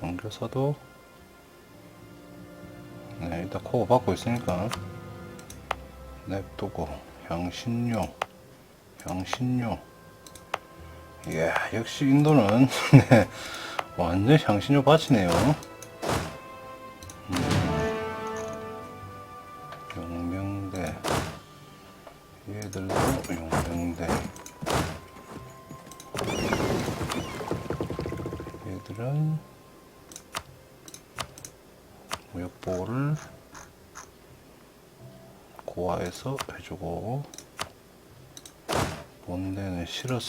선교사도 네 일단 코어 받고 있으니까 냅두고 향신료 향신료 이야 역시 인도는 네, 완전 향신료 밭이네요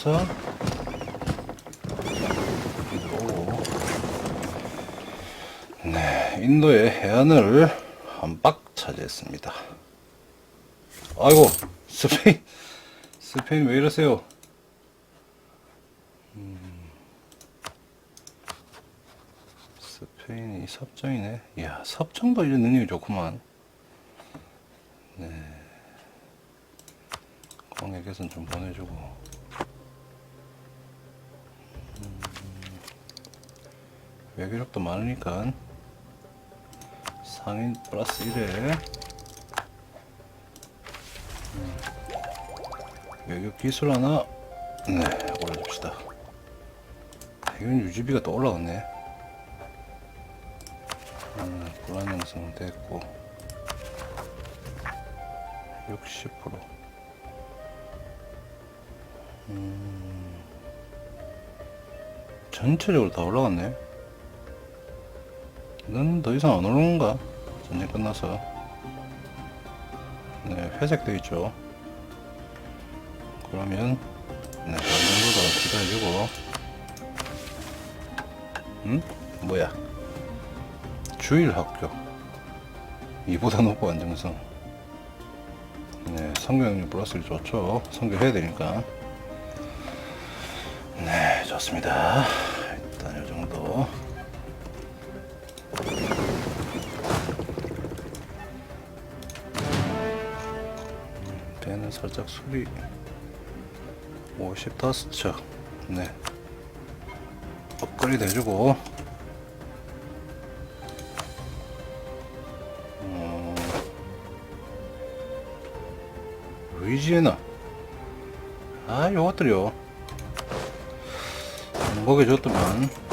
본대는 실어서 여기도 오고 네 인도의 해안을 한 박 차지했습니다 아이고 스페인 스페인 왜 이러세요 스페인이 섭정이네. 이야, 섭정도 이런 능력이 좋구만. 네. 공의 개선 좀 보내주고. 외교력도 많으니까. 상인 플러스 1에. 음, 외교 기술 하나. 네 올려줍시다. 이건 유지비가 또 올라갔네. 음, 불안 형성 됐고. 60% 음, 전체적으로 다 올라갔네 넌더 이상 안 오르는가? 전쟁 끝나서. 네 회색 돼 있죠. 그러면 네 정도 더 기다려주고. 응? 뭐야? 주일 학교. 이보다 높고 안정성. 네 성경률 플러스를 좋죠. 성교해야 되니까. 네 좋습니다 수리 55척. 네. 업그레이드 해주고. 어, 루이지애나 아 요것들이요. 먹여줬더만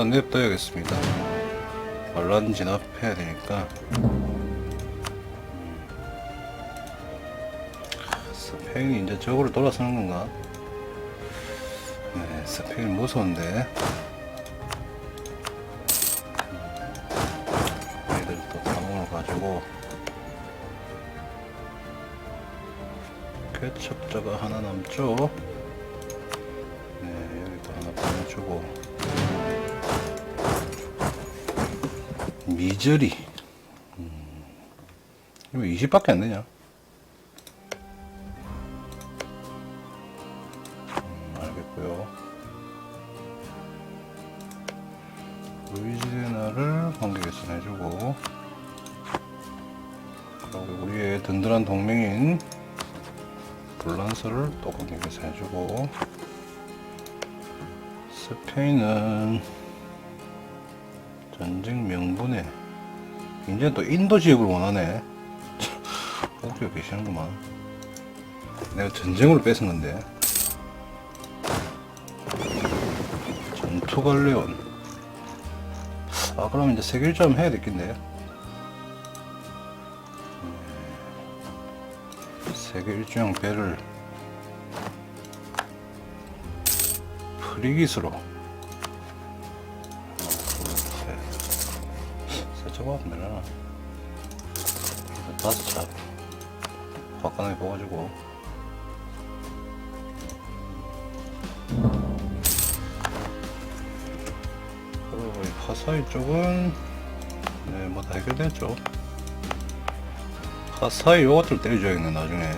일단 냅둬야겠습니다 반란 진압해야 되니까 음. 스페인이 이제 적으로 돌아서는 건가? 네, 스페인 무서운데. 음, 얘들 또 자몽을 가지고 개척자가 하나 남죠. 미저리. 음, 이거 20밖에 안 되냐? 음, 알겠고요. 루이지애나를 관계 개선해주고 그리고 우리의 든든한 동맹인 불란서를 또 관계 개선해주고 스페인은 전쟁 명분에 이제 또 인도 지역을 원하네. 웃겨 계시는구만. 내가 전쟁으로 뺏은 건데. 전투 갈레온. 아, 그럼 이제 세계 일점 해야 되겠네. 음, 세계 일주형 배를 프리기스로. 일단 다섯 차. 화끈하게 뽑아주고. 그리고 이 카사이 쪽은 네, 뭐 다 해결됐죠. 카사이 요것들 때려줘야겠네 나중에.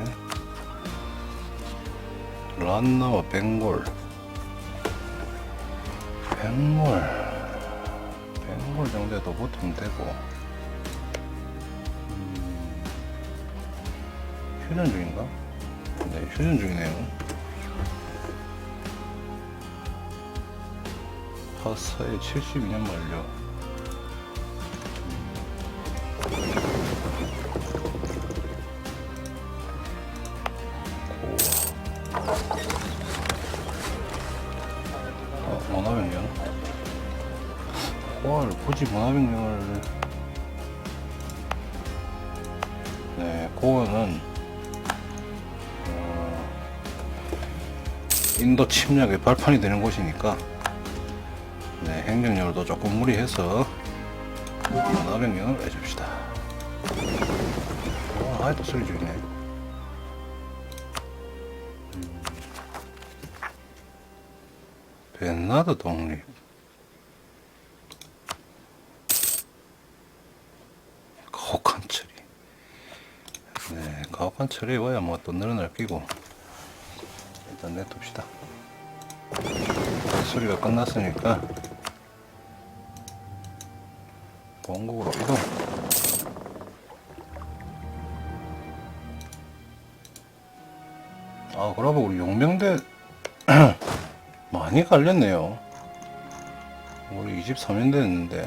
란나와 벵골. 벵골. 벵골 정도에 더 붙으면 되고. 음, 휴전 중인가? 네, 휴전 중이네요. 하사의 72년 만료. 400ml 네 고은은 어, 인도 침략의 발판이 되는 곳이니까 네, 행정열도 조금 무리해서 400명을 해줍시다. 아, 아직도 소리 죽이네. 음. 벤나드 독립. 처리 와야 뭐 또 늘어날 끼고. 일단 내둡시다. 수리가 끝났으니까. 본국으로 이동. 아, 그러고 우리 용병대 많이 갈렸네요. 우리 23년 됐는데.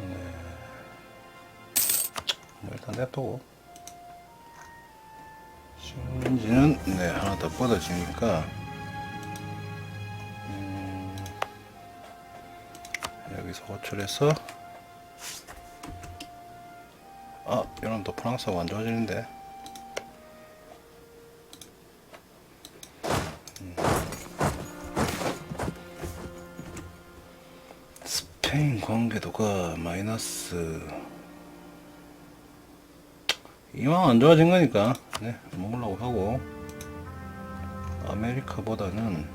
네. 뭐 일단 냅두고. 식민지는 네, 하나 더 뻗어지니까. 음, 여기서 호출해서. 아, 이러면 또 프랑스가 안 좋아지는데. 스페인 관계도가 마이너스 이왕 안 좋아진 거니까 네 먹으려고 하고. 아메리카보다는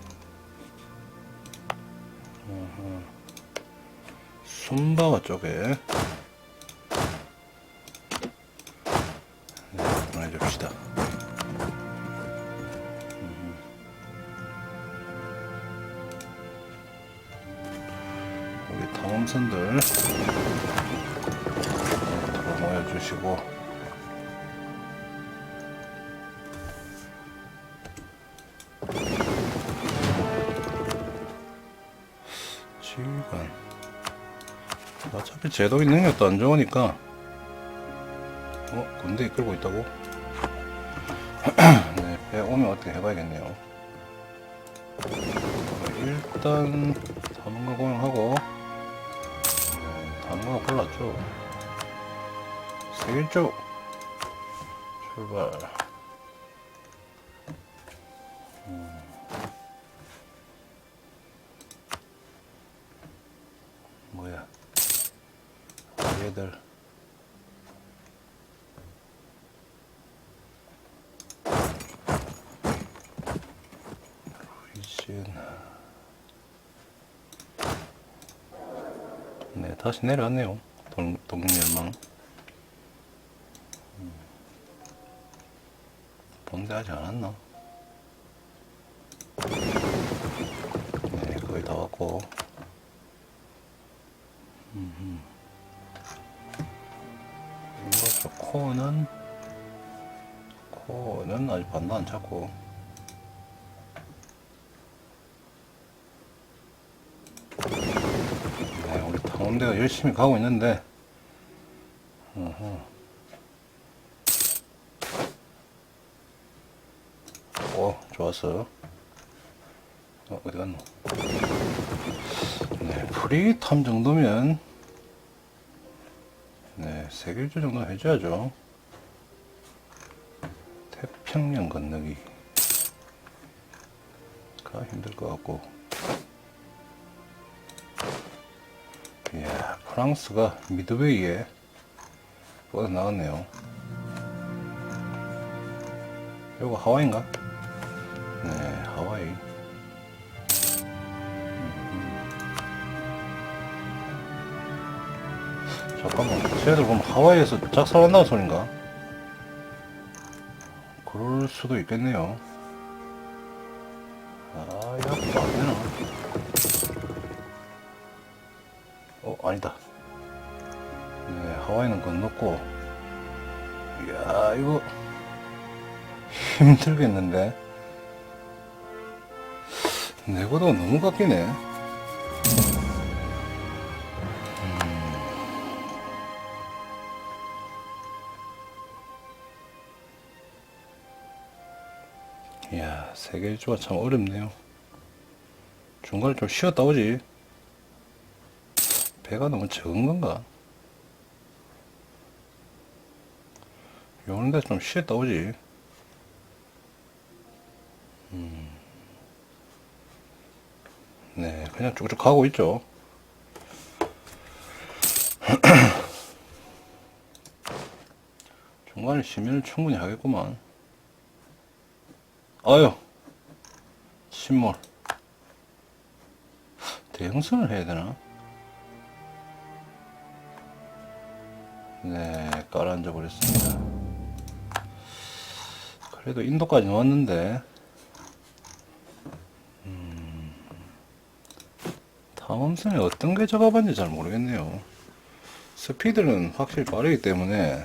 숨바와 쪽에. 네, 보내줍시다. 우리 탐험선들 더 모여주시고 어차피 제독인 능력도 안 좋으니까. 어? 군대 이끌고 있다고? 네, 배 오면 어떻게 해봐야겠네요. 일단 다문가 고용하고 네, 다문가 골랐죠. 세일조 출발 다시 내려왔네요. 동, 동멸망. 음. 않았나? 네, 거의 다 왔고. 음흠. 이거 코어는, 코어는 아직 반도 안 찼고. 탐험대가 열심히 가고 있는데. 오, 좋았어. 어, 어디 갔노? 네, 프리탐 정도면, 네, 세계일주 정도 해줘야죠. 태평양 건너기. 가 힘들 것 같고. 프랑스가 미드웨이에 뻗어 나갔네요. 요거 하와이인가? 네, 하와이. 음. 잠깐만, 쟤들 그럼 하와이에서 작살한다는 소린가? 그럴 수도 있겠네요. 아, 이거 안 되나? 어, 아니다. 네, 하와이는 건넜고, 이야, 이거 힘들겠는데? 내보다 너무 깎이네. 이야, 세계 일주가 참 어렵네요. 중간에 좀 쉬었다 오지. 배가 너무 적은 건가? 요런데 좀 쉬었다 오지. 음. 네, 그냥 쭉쭉 가고 있죠. 중간에 쉬면 충분히 하겠구만. 아유, 신몰. 대형선을 해야 되나? 네, 깔아앉아 버렸습니다. 그래도 인도까지 왔는데, 음, 탐험선에 어떤 게 적합한지 잘 모르겠네요. 스피드는 확실히 빠르기 때문에,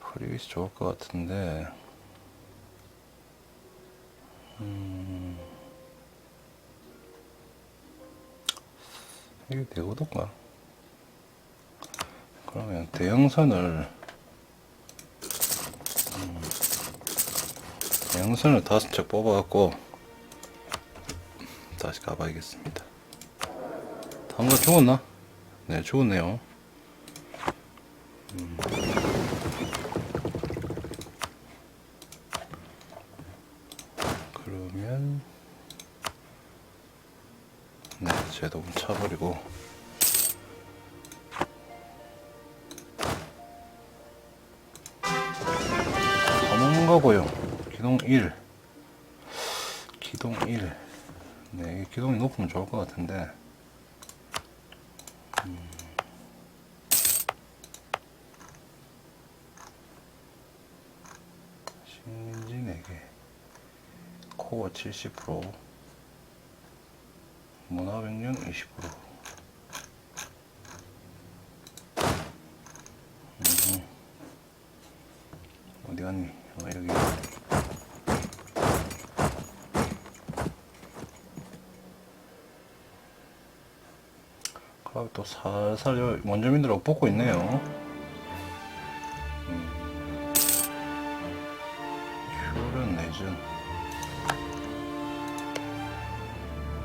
프리윗이 좋을 것 같은데, 음, 이게 대고도인가? 그러면 대형선을 음, 대형선을 다섯 척 뽑아갖고 다시 가봐야겠습니다. 다음가 죽었나? 네, 죽었네요. 음. 그러면 네, 제도금 차버리고 가는 고요 기동 1 기동 1 네, 기동이 높으면 좋을 것 같은데. 음. 식민지 4개 코어 70% 문화백령 20% 음. 어디 갔니? 어, 여기. 그리고 또 살살 여- 원주민들하고 붙고 있네요. 음. 휴른 내전.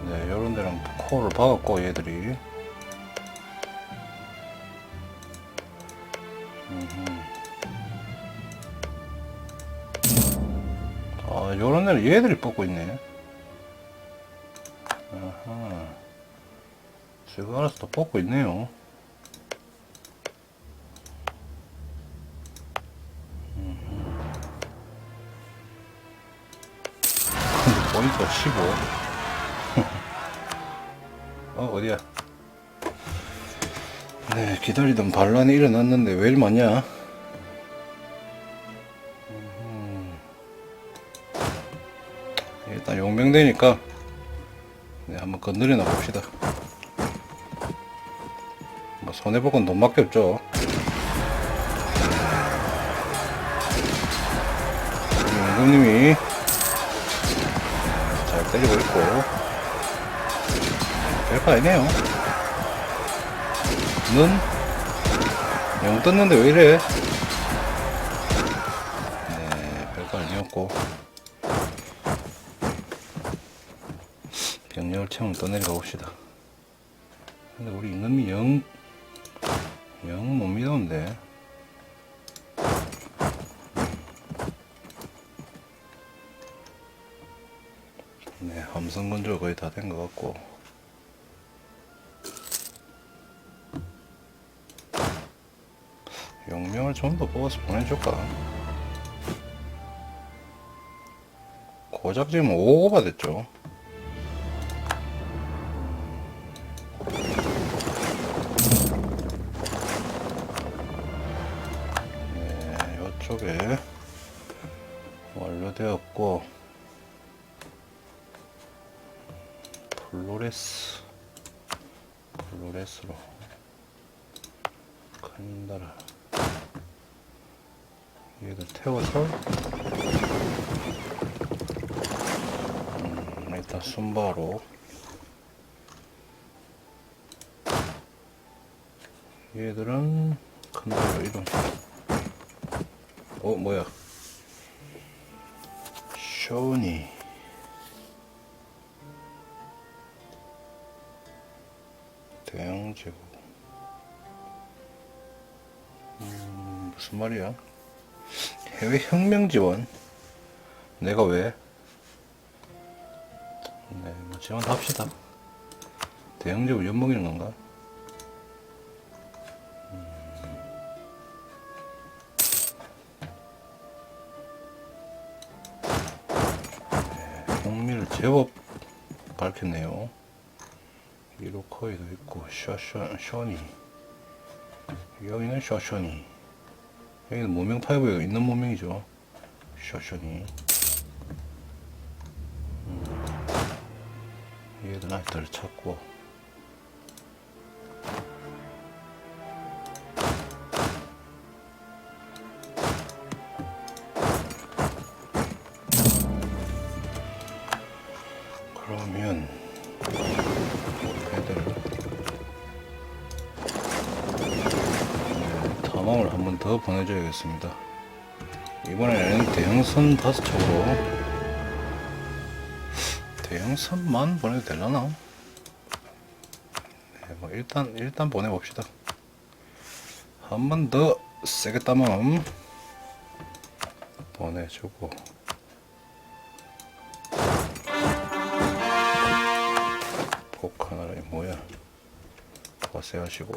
네, 요런 데랑 코를 박았고, 얘들이. 아, 요런 데는 얘들이 뽑고 있네. 제가 알아서 또 뽑고 있네요. 근데 보니까 15. 어, 어디야? 네, 기다리던 반란이 일어났는데 왜 이리 많냐? 일단 용병되니까 네, 한번 건드려나 봅시다. 뭐 손해볼 건 돈밖에 없죠. 용병님이 잘 때리고 있고 별거 아니네요. 는? 영 떴는데 왜 이래? 네, 별거 아니었고. 병력을 채우면 떠내려 가 봅시다. 근데 우리 임금이 영, 영 못 믿었는데. 네, 함성 건조 거의 다 된 것 같고. 용명을 좀 더 뽑아서 보내줄까? 고작 지금 5호가 됐죠. 네, 이쪽에 완료되었고 플로레스. 플로레스로 칸다라. 얘들 태워서 음, 일단 순바로. 얘들은 큰 데로 이동 어 뭐야? 쇼니. 대형제국. 음, 무슨 말이야? 해외 혁명 지원. 내가 왜? 네, 뭐 지원 합시다. 대형제국 엿먹이는 건가? 홍미를 제법 밝혔네요. 이로코이도 있고 샤니 여기는 샤샤니 여기는 무명 파이브가 있는 무명이죠. 샤샤니 음. 얘들 아이들을 찾고 네, 탐험을 한 번 더 보내줘야겠습니다. 이번에는 대형선 다섯 척으로 대형선만 보내도 되려나? 네, 뭐 일단 일단 보내봅시다. 한 번 더 세게 따면 보내주고. 포카나라 뭐야? 과세하시고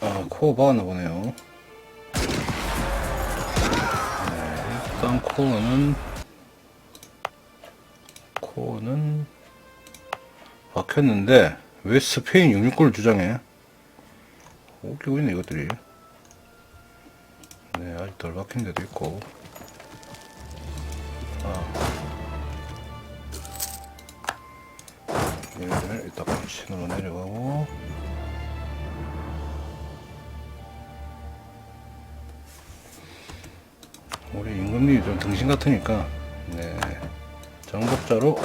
아 코어 박았나 보네요. 네, 일단 코어는 코어는 박혔는데 왜 스페인 66골을 주장해? 웃기고 있네 이것들이. 네 아직 덜 박힌 데도 있고. 얘를 일단 콘신으로 내려가고 우리 임금님이 좀 등신 같으니까 네 정복자로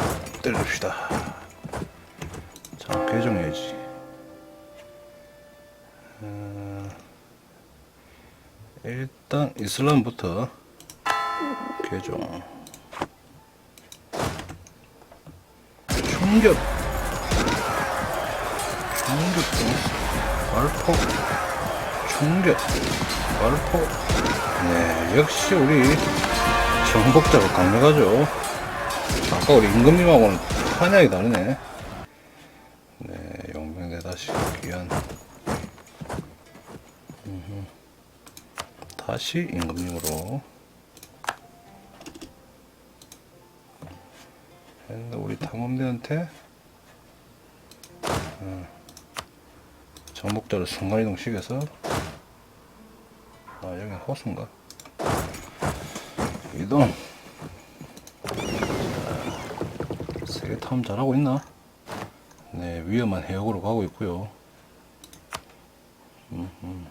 때려줍시다. 자 개정해야지. 어, 일단 이슬람부터 개정. 충격. 충격 발포 충격. 발포 네 역시 우리 정복자가 강력하죠. 아까 우리 임금님하고는 한약이 다르네. 네 용병대 다시 귀한. 다시 임금님으로. 했는데 우리 탐험대한테 정복자를 순간이동 시켜서 아 여기는 호수인가 이동 자, 세계 탐 잘하고 있나 네 위험한 해역으로 가고 있고요 음흠.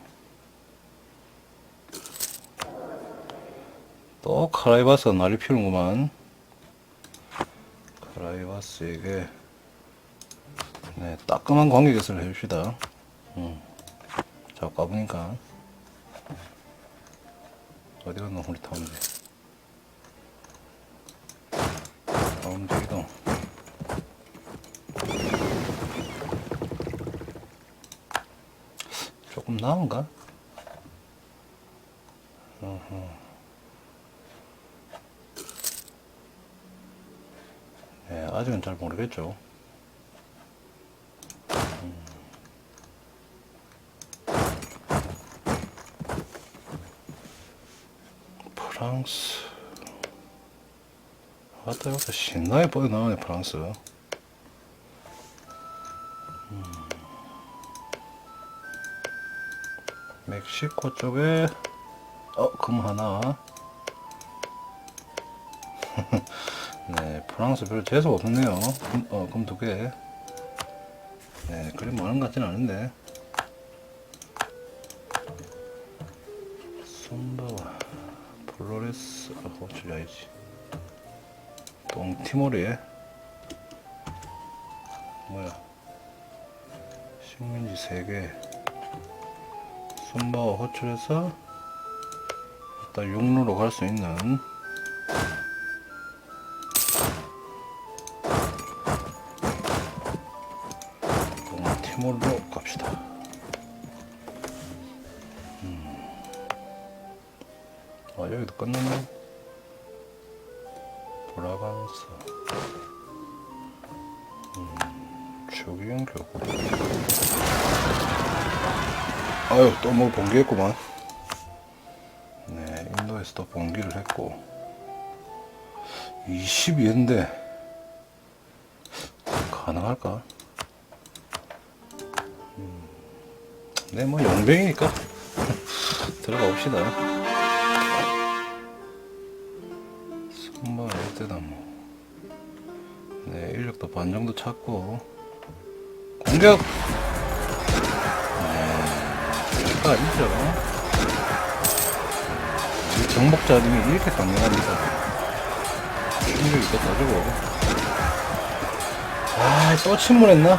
또 카라이바스가 난리 피우는구만 카라이바스에게 네, 따끔한 개설을 해줍시다. 음. 자, 가보니까. 어디 갔나, 우리 타운데. 타운데 이동. 조금 나은가? 어허. 네, 아직은 잘 모르겠죠. 프랑스. 아따 여기서 신나게 뻗어나오네 프랑스. 음. 멕시코 쪽에 어 금 하나. 네 프랑스 별로 재수 없네요. 금, 어, 금 두개. 네 그리 많은 것 같진 않은데 아니지. 똥티모리에. 뭐야? 식민지 3개. 썸바와 호출해서 일단 육로로 갈 수 있는 또뭐 번기했구만. 네 인도에서 또 번기를 했고. 22인데 가능할까? 음, 네뭐 용병이니까. 들어가 봅시다. 손발 일대나무 네 인력도 반 정도 찾고. 공격 네 별거 아니죠. 우리 정복자님이 이렇게 강력합니다. 충격이 또 따주고. 아 또 침몰했나?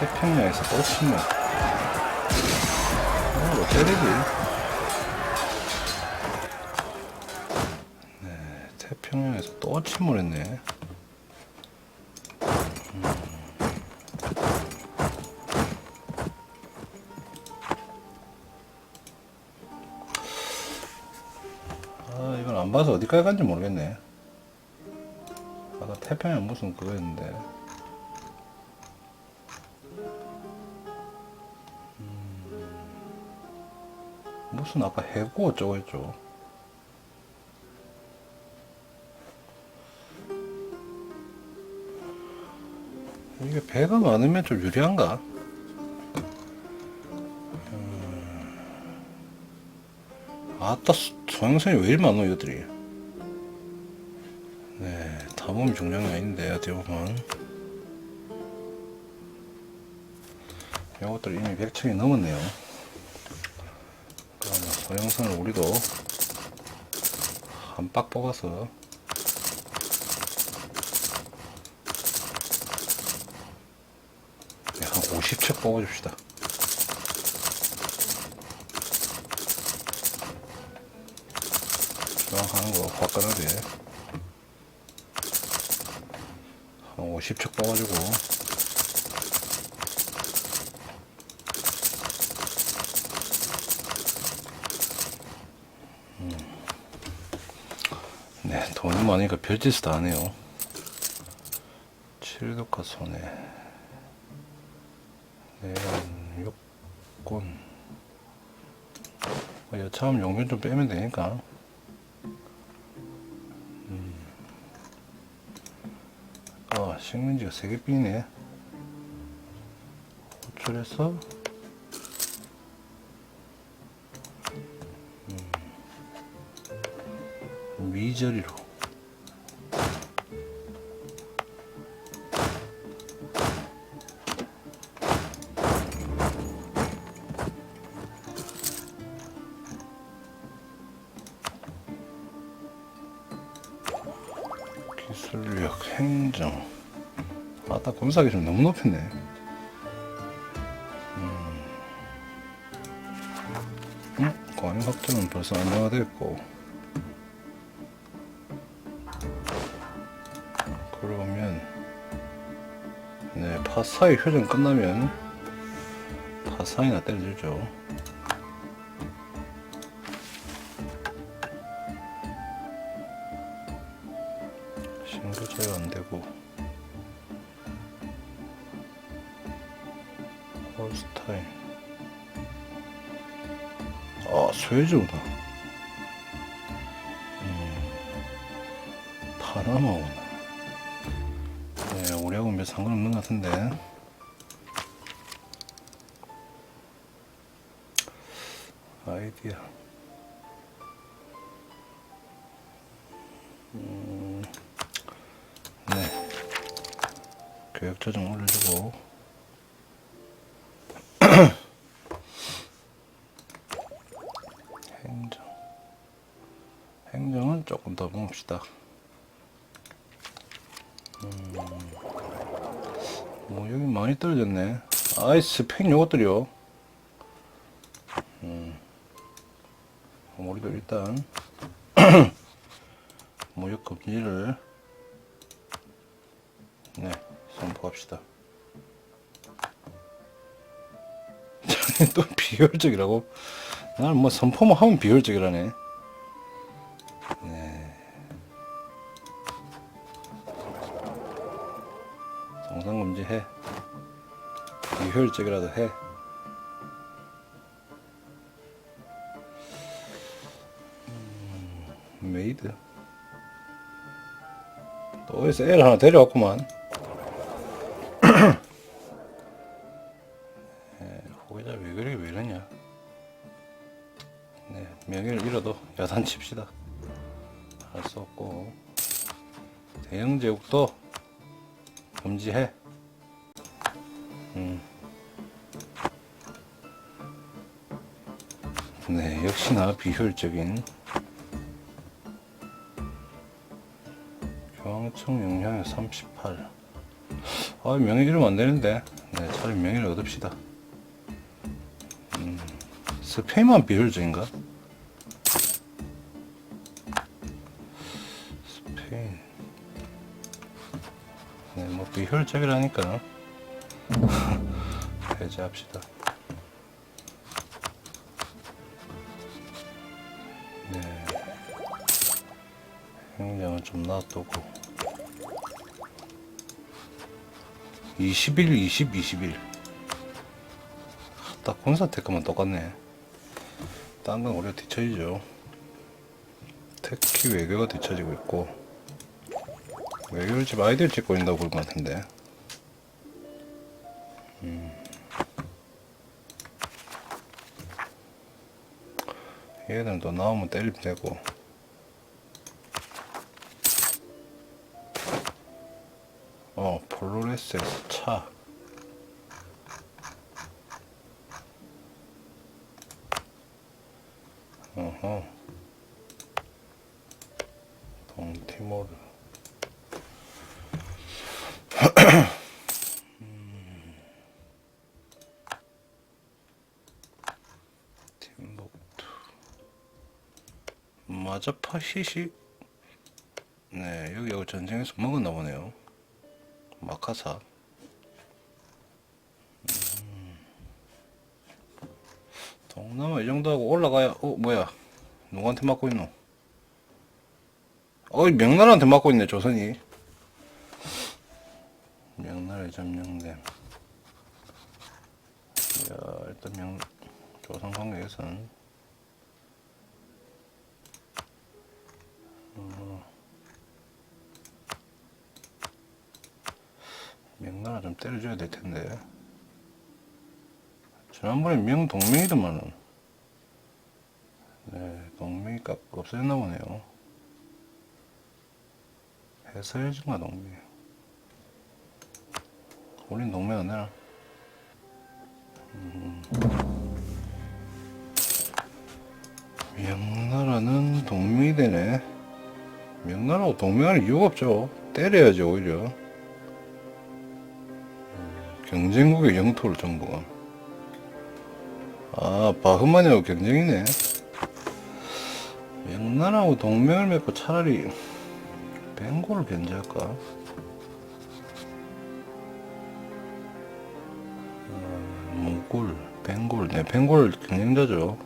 태평양에서 또 침몰. 어, 뭐 때리지. 태평양에서 또 침몰했네. 어디까지 간지 모르겠네. 아까 태평양 무슨 그거였는데. 음, 무슨 아까 해고 어쩌고 했죠. 이게 배가 많으면 좀 유리한가? 음. 아따 수- 소형선이 왜 이리 많어 이들이 중요한 게 아닌데 어떻게 보면. 이것들 이미 100층이 넘었네요. 그러면 소형선을 우리도 한 빡 뽑아서 네, 한 50척 뽑아줍시다. 주황하는 거 화끈하게 한 50척 뽑아주고 음. 네, 돈이 많으니까 별짓을 다 하네요. 칠독과 손해. 내연 요건 뭐 여차하면 용변 좀 빼면 되니까 아 식민지가 세개 삐네 호출해서 음. 미저리로 기술력, 행정. 아, 딱 검사하기 좀 너무 높였네. 음. 음? 과잉 확정은 벌써 안정화됐고. 그러면, 네, 파사의 효정 끝나면, 파사이나 때려주죠. 아 스웨즈구나 음, 네 우리하고는 몇 상관없는 것 같은데 아이디어 네. 교육 조정 올려주고. 행정. 행정은 조금 더 봅시다. 음, 뭐 여기 많이 떨어졌네. 아이 스펙 요것들이요. 음, 우리도 일단 모욕 금지를 네 선포합시다. 또 비효율적이라고? 나는 뭐 선포만 하면 비효율적이라네. 네. 정상 금지해. 비효율적이라도 해. 음, 메이드. 또 어디서 애를 하나 데려왔구만. 에, 후계자 왜 그래 왜 이러냐. 네, 명예를 잃어도 야단 칩시다. 할 수 없고 대형 제국도 금지해. 음. 네, 역시나 비효율적인 교황청 영향의 38. 아, 명예 잃으면 안 되는데. 네, 차라리 명예를 얻읍시다. 음, 스페인만 비효율적인가? 네, 뭐 비효율적이라니까 해제합시다. 네. 행정은 좀 놔두고 21, 20, 21. 딱 군사 테크만 똑같네. 딴건 우리가 뒤처지죠. 특히 외교가 뒤처지고 있고 외교를 집 아이들 찍고 있다고 볼 것 같은데. 음. 얘들은 또 나오면 때리면 되고. 어, 폴로레스에서 차. 어허. 동티모르. 팀복투. 마자파 시시. 네, 여기 전쟁에서 먹었나 보네요. 마카사. 음. 동남아 이 정도 하고 올라가야, 어, 뭐야. 누구한테 맞고 있노? 어이, 명나라한테 맞고 있네, 조선이. 명나라에 점령된. 야, 일단 명, 조선 관계에서는. 명나라 좀 때려줘야 될 텐데. 지난번에 명 동맹이더만은. 네, 동맹이 깎 없어졌나 보네요. 해서해진가 동맹. 우린 동맹 안 해라. 음. 명나라는 동맹이 되네. 명나라하고 동맹할 이유가 없죠. 때려야지 오히려. 경쟁국의 영토를 정복함. 아, 바흐만이하고 경쟁이네. 명나라하고 동맹을 맺고 차라리 벵골을 견제할까? 어, 몽골, 벵골, 네, 벵골 경쟁자죠.